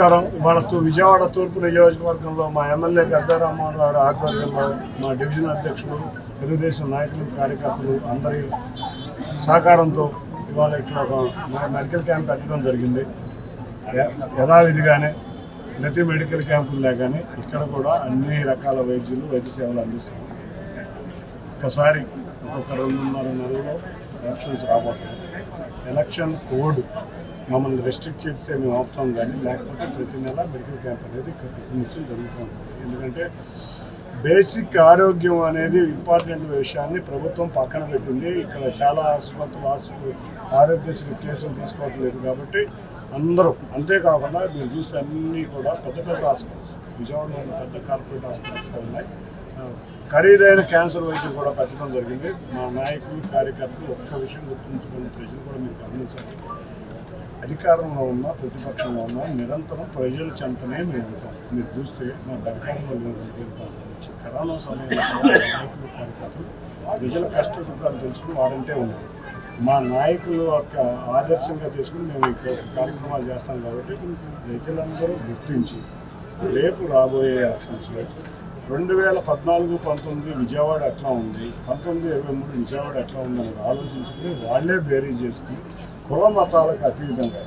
నమస్కారం. ఇవాళ తూ- విజయవాడ తూర్పు నియోజకవర్గంలో మా ఎమ్మెల్యే గద్దారామోహన్ గారి ఆధ్వర్యంలో మా డివిజన్ అధ్యక్షులు తెలుగుదేశం నాయకులు కార్యకర్తలు అందరి సహకారంతో ఇవాళ ఇక్కడ ఒక మెడికల్ క్యాంప్ పెట్టడం జరిగింది. యథావిధిగానే ప్రతి మెడికల్ క్యాంపులు కానీ ఇక్కడ కూడా అన్ని రకాల వైద్యులు వైద్య సేవలు అందిస్తారు. ఒకసారి ఒక్కొక్క రెండున్నర నెలలో ఎలక్షన్స్ రాబోతుంది ఎలక్షన్ కోడ్ మమ్మల్ని రెస్ట్రిక్ట్ చేస్తే మేము ఆపుతాం కానీ లేకపోతే ప్రతి నెల మెడికల్ క్యాంప్ అనేది ఇక్కడ నుంచి జరుగుతూ ఉంటుంది. ఎందుకంటే బేసిక్ ఆరోగ్యం అనేది ఇంపార్టెంట్ విషయాన్ని ప్రభుత్వం పక్కన పెట్టింది. ఇక్కడ చాలా ఆసుపత్రులు ఆసుపత్రి ఆరోగ్యశ్రీ కేసులు తీసుకోవట్లేదు కాబట్టి అందరూ అంతేకాకుండా మీరు చూస్తే అన్నీ కూడా పెద్ద పెద్ద హాస్పిటల్స్ విజయవాడలో పెద్ద కార్పొరేట్ హాస్పిటల్స్ ఉన్నాయి. ఖరీదైన క్యాన్సర్ వైద్యం కూడా పెట్టడం జరిగింది. మా నాయకులు కార్యకర్తలు ఒక్క విషయం గుర్తుంచుకున్న ప్రజలు కూడా మీరు గమనించాలి. అధికారంలో ఉన్న ప్రతిపక్షంలో ఉన్న నిరంతరం ప్రజల చెంతనే మేము ఉంటాం. మీరు చూస్తే మా అధికారంలో లేవు కరోనా సమయంలో నాయకులు కార్యకర్తలు ప్రజల కష్ట సుఖాలు తెలుసుకుని వారంటే ఉన్నారు. మా నాయకులు యొక్క ఆదర్శంగా తీసుకుని మేము ఇక్కడ కార్యక్రమాలు చేస్తాం కాబట్టి ప్రజలందరూ గుర్తించి రేపు రాబోయే ఎలక్షన్స్లో రెండు వేల పద్నాలుగు పంతొమ్మిది విజయవాడ ఎట్లా ఉంది పంతొమ్మిది ఇరవై మూడు విజయవాడ ఎట్లా ఉంది ఆలోచించుకుని వాళ్ళే బేరీ చేసుకుని కుల మతాలకు అతీతంగా